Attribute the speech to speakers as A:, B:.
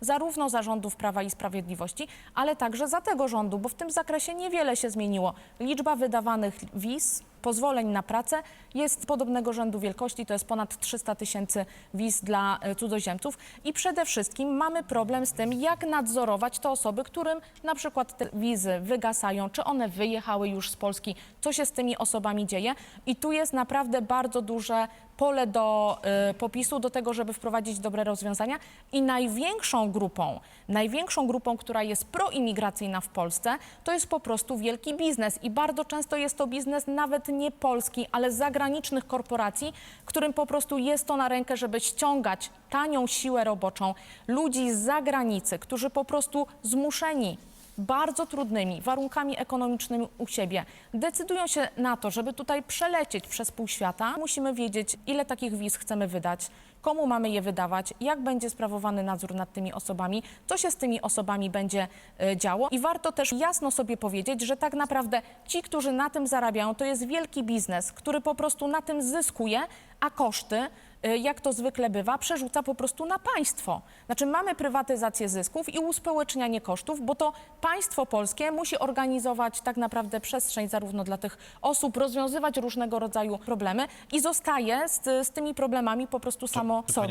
A: zarówno za rządów Prawa i Sprawiedliwości, ale także za tego rządu, bo w tym zakresie niewiele się zmieniło. Liczba wydawanych wiz, pozwoleń na pracę. Jest podobnego rzędu wielkości, to jest ponad 300 tysięcy wiz dla e, cudzoziemców. I przede wszystkim mamy problem z tym, jak nadzorować te osoby, którym na przykład te wizy wygasają, czy one wyjechały już z Polski, co się z tymi osobami dzieje? I tu jest naprawdę bardzo duże pole do y, popisu, do tego, żeby wprowadzić dobre rozwiązania. I największą grupą, największą grupą, która jest proimigracyjna w Polsce, to jest po prostu wielki biznes. I bardzo często jest to biznes nawet nie polski, ale zagranicznych korporacji, którym po prostu jest to na rękę, żeby ściągać tanią siłę roboczą ludzi z zagranicy, którzy po prostu zmuszeni bardzo trudnymi warunkami ekonomicznymi u siebie decydują się na to, żeby tutaj przelecieć przez pół świata, musimy wiedzieć, ile takich wiz chcemy wydać, komu mamy je wydawać, jak będzie sprawowany nadzór nad tymi osobami, co się z tymi osobami będzie e, działo. I warto też jasno sobie powiedzieć, że tak naprawdę ci, którzy na tym zarabiają, to jest wielki biznes, który po prostu na tym zyskuje, a koszty jak to zwykle bywa, przerzuca po prostu na państwo. Znaczy mamy prywatyzację zysków i uspołecznianie kosztów, bo to państwo polskie musi organizować tak naprawdę przestrzeń zarówno dla tych osób, rozwiązywać różnego rodzaju problemy i zostaje z, z tymi problemami po prostu samo sobie.